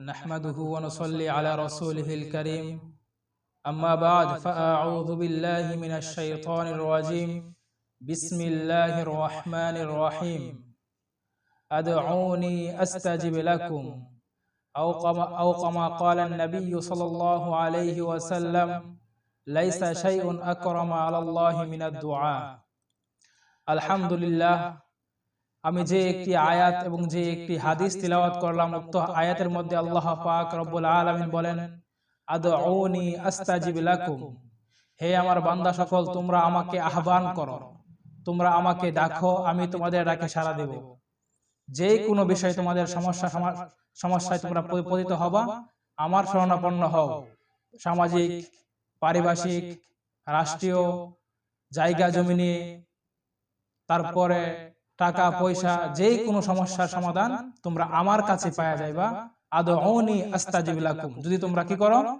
نحمده ونصلي على رسوله الكريم. أما بعد فأعوذ بالله من الشيطان الرجيم. بسم الله الرحمن الرحيم. أدعوني أستجب لكم. أو كما أو كما قال النبي صلى الله عليه وسلم ليس شيء أكرم على الله من الدعاء. الحمد لله আমি যে একটি আয়াত এবং যে একটি হাদিস তিলাওয়াত করলাম, উক্ত আয়াতের মধ্যে আল্লাহ পাক রব্বুল আলামিন বলেন, আদউনি আস্তাজিব লাকুম। হে আমার বান্দা সকল, তোমরা আমাকে আহ্বান করো। তোমরা আমাকে ডাকো, আমি তোমাদের ডাকে সাড়া দেব। যে কোনো বিষয়ে তোমাদের সমস্যা সমা- সমস্যায় তোমরা প- পতিত হবা, আমার শরণাপন্ন হও। সামাজিক, পারিভাষিক, রাষ্ট্রীয়, জায়গা জমি নিয়ে তারপরে টাকা, পয়সা যে কোনো সমস্যার সমাধান তোমরা আমার কাছে পাওয়া যাইবা। আদউনি আস্তাজিব লাকুম। যদি তোমরা কি করো,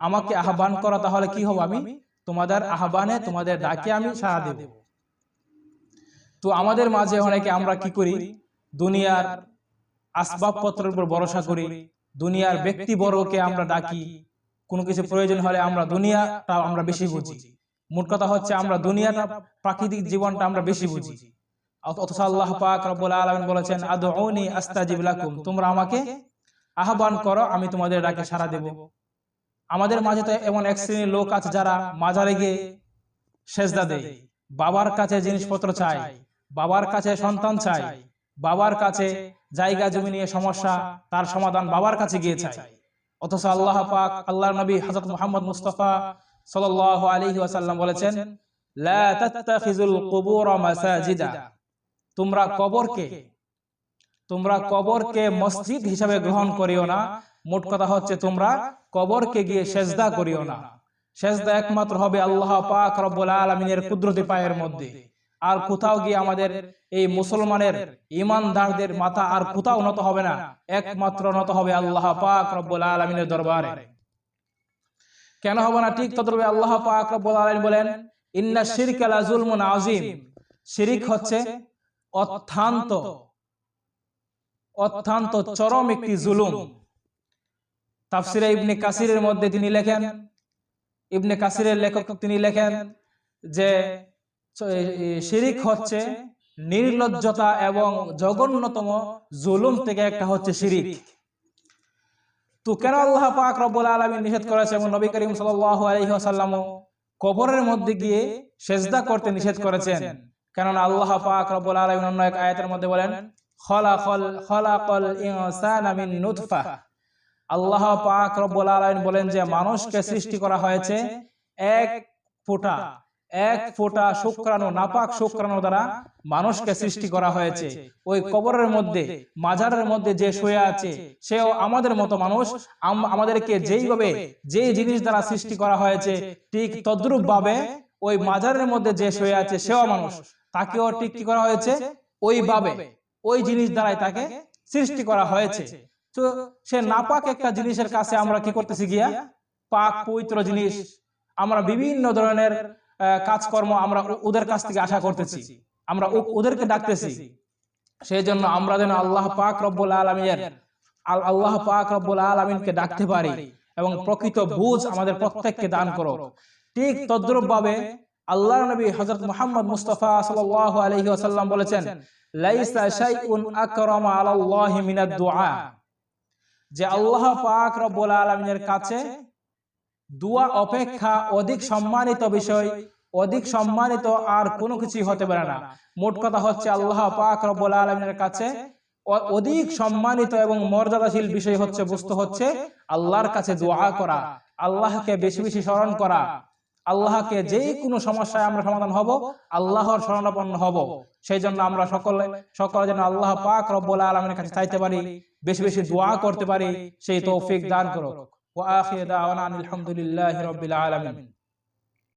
আমাকে আহ্বান করো, তাহলে কি হবে আমি? তোমাদের আহ্বানে তোমাদের ডাকে আমি সাড়া দেব। তো আমাদের মাঝে অনেকে আমরা কি করি? দুনিয়ার আসবাবপত্রের উপর ভরসা করি। দুনিয়ার ব্যক্তি ব্যক্তিবর্গকে আমরা ডাকি। কোনো কিছু প্রয়োজন হলে আমরা দুনিয়াটা আমরা বেশি বুঝি। মোট কথা হচ্ছে আমরা দুনিয়াটা প্রাকৃতিক জীবনটা আমরা বেশি বুঝি। অথচ আল্লাহ পাক রব্বুল আলামিন বলেছেন, আদউনি আস্তাজিব লাকুম। তোমরা আমাকে আহ্বান করো, আমি তোমাদের ডাকে সাড়া দেব। আমাদের মাঝে তো এমন এক শ্রেণির লোক আছে যারা মাজারে গিয়ে সেজদা দেয়। বাবার কাছে জিনিসপত্র চায়, বাবার কাছে সন্তান চায়, বাবার কাছে জায়গা জমি নিয়ে সমস্যা, তার সমাধান বাবার কাছে গিয়ে চায়। অথচ আল্লাহ পাক, আল্লাহর নবী হযরত মুহাম্মদ মুস্তাফা সাল্লাল্লাহু আলাইহি ওয়াসাল্লাম বলেছেন, লা তাত্তাখিজুল কুবুর মাসাজিদা। তোমরা কবরকে তোমরা কবরকে মসজিদ হিসাবে গ্রহণ করিও না। মোট কথা হচ্ছে তোমরা কবরকে গিয়ে সেজদা করিও না। সেজদা একমাত্র হবে আল্লাহ পাক রব্বুল আলামিনের কুদরতি পায়ের মধ্যে। আর কোথাও গিয়ে আমাদের এই মুসলমানের ইমানদারদের মাথা আর কোথাও নত হবে না। একমাত্র নত হবে আল্লাহ পাক রব্বুল আলামিনের দরবারে। কেন হবে না? ঠিক তদ্রূপে আল্লাহ পাক রব্বুল আলামিন বলেন, ইন্না শিরকা লা যুলমুন আযীম। শিরিক হচ্ছে অত্যন্ত অত্যন্ত চরম একটি জুলুম। তাফসিরে ইবনে কাসিরের মধ্যে তিনি লেখেন, ইবনে কাসিরের লেখক তিনি লেখেন যে শিরিক হচ্ছে নির্লজ্জতা এবং জঘন্যতম জুলুম থেকে একটা হচ্ছে শিরিক। তো কেন আল্লাহ পাক রব্বুল আলামিন নিষেধ করেছে এবং নবী করিম সাল্লাল্লাহু আলাইহি ওয়াসাল্লাম কবরের মধ্যে গিয়ে সেজদা করতে নিষেধ করেছেন? কেননা আল্লাহ পাক রব্বুল আলামিন অন্য এক আয়াতের মধ্যে বলেন, খলাকল খলাকল ইনসানা মিন নুতফা। আল্লাহ পাক রব্বুল আলামিন বলেন যে, মানুষকে সৃষ্টি করা হয়েছে এক ফোঁটা এক ফোঁটা শুক্রাণু, নাপাক শুক্রাণু দ্বারা মানুষকে সৃষ্টি করা হয়েছে। ওই কবরের মধ্যে, মাজারের মধ্যে যে শুয়ে আছে, সেও আমাদের মতো মানুষ। আমাদেরকে যেইভাবে যে জিনিস দ্বারা সৃষ্টি করা হয়েছে, ঠিক তদ্রুপ ভাবে ওই মাজারের মধ্যে যে শুয়ে আছে, সেও মানুষ। তাকেও ঠিক কি করা হয়েছে? ওইভাবে ওই জিনিস দ্বারাই তাকে সৃষ্টি করা হয়েছে। তো সে নাপাক একটা জিনিসের কাছে আমরা কি করতেছি গিয়া? পাক পবিত্র জিনিস। আমরা বিভিন্ন ধরনের কাজকর্ম আমরা ওদের কাছ থেকে আশা করতেছি। আমরা ওদেরকে ডাকতেছি। সেই জন্য আমরা যেন আল্লাহ পাক রব্বুল আলমিনের আল্লাহ পাক রব্বুল আলমিনকে ডাকতে পারি এবং প্রকৃত বুঝ আমাদের প্রত্যেককে দান করো ঠিক তদ্রুপ ভাবে আল্লাহ নবী হযরত মুহাম্মদ মুস্তাফা সাল্লাল্লাহু আলাইহি ওয়াসাল্লাম বলেছেন লাইসা শাইউন আকরামা আলাল্লাহি মিনাদ দুআ। যে আল্লাহ পাক রব্বুল আলামিনের কাছে দোয়া অপেক্ষা অধিক সম্মানিত বিষয় অধিক সম্মানিত আর কোনো কিছুই হতে পারে না। মোট কথা হচ্ছে আল্লাহ পাক রব্বুল আলামিনের কাছে অধিক সম্মানিত এবং মর্যাদাশীল বিষয় হচ্ছে বুঝতে হচ্ছে আল্লাহর কাছে দোয়া করা আল্লাহকে বেশি বেশি স্মরণ করা আল্লাহকে যে কোনো সমস্যায় আমরা সমাধান হব আল্লাহর শরণাপন্ন হব। সেই জন্য আমরা সকলে সকলে যেন আল্লাহ পাক রব্বুল আলমের কাছে চাইতে পারি বেশি বেশি দোয়া করতে পারি সেই তৌফিক দান করুক। ওয়া আখির দাওয়ানা রাব্বিল আলামিন।